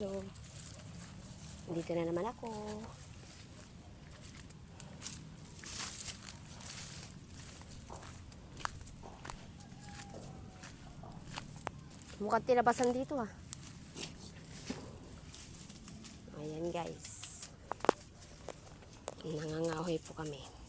So, dito na naman ako. Mukhang tinabasan dito ah. Ayan guys. Nangangahoy po kami.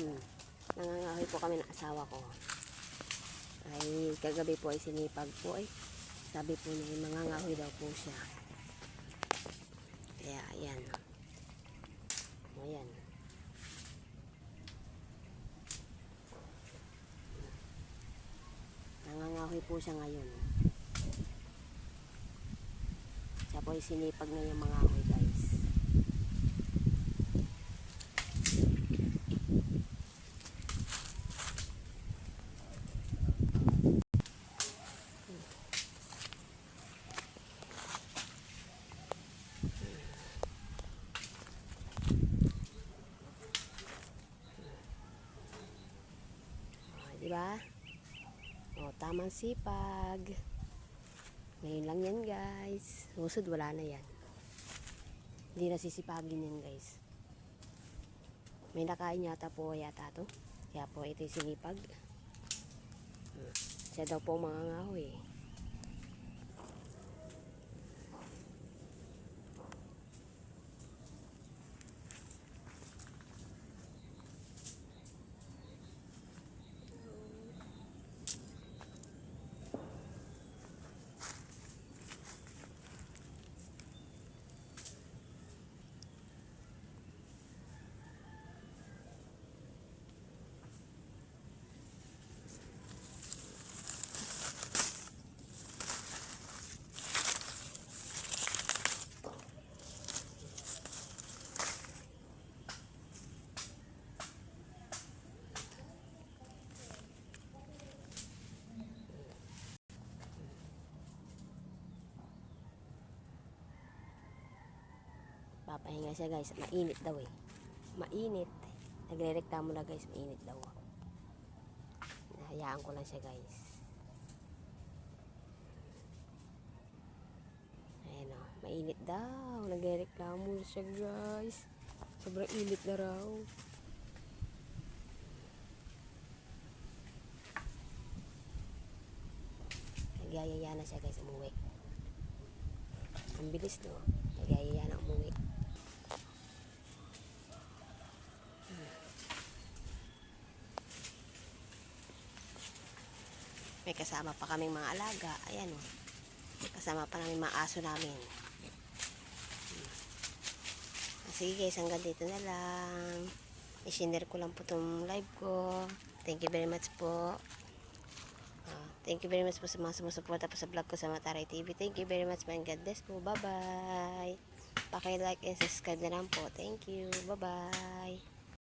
Hmm. Nangangahoy po kami ng asawa ko. Ay, kagabi po ay sinipag po ay. Sabi po niya, mangangahoy daw po siya. Kaya, ayan. Ayan. Nangangahoy po siya ngayon. Siya po ay sinipag na yung mga ahoy guys. O, di ba? O, tamang sipag. Ngayon lang yan, guys. Susod, wala na yan. Hindi na sisipagin yan, guys. May nakain yata po yata to. Kaya po ito yung sinipag. Hmm. Siya daw po mga ngahoy. Papahinga siya guys. Mainit daw eh. Mainit. Nagre-reklamo na guys. Mainit daw. Hayaan ko lang siya guys. Ayan o. Mainit daw. Nagre-reklamo na siya guys. Sobrang init na raw. Nagyayaya na siya guys umuwi. Ang bilis no. Nagyayaya na umuwi. May kasama pa kaming mga alaga. Ayan o. Kasama pa namin mga aso namin. Hmm. Sige guys, hanggang dito na lang. I-share ko lang po itong live ko. Thank you very much po. Ah, thank you very much po sa mga sumusuporta po sa vlog ko sa Mataray TV. Thank you very much man. God bless po. Bye-bye. Paki-like and subscribe na lang po. Thank you. Bye-bye.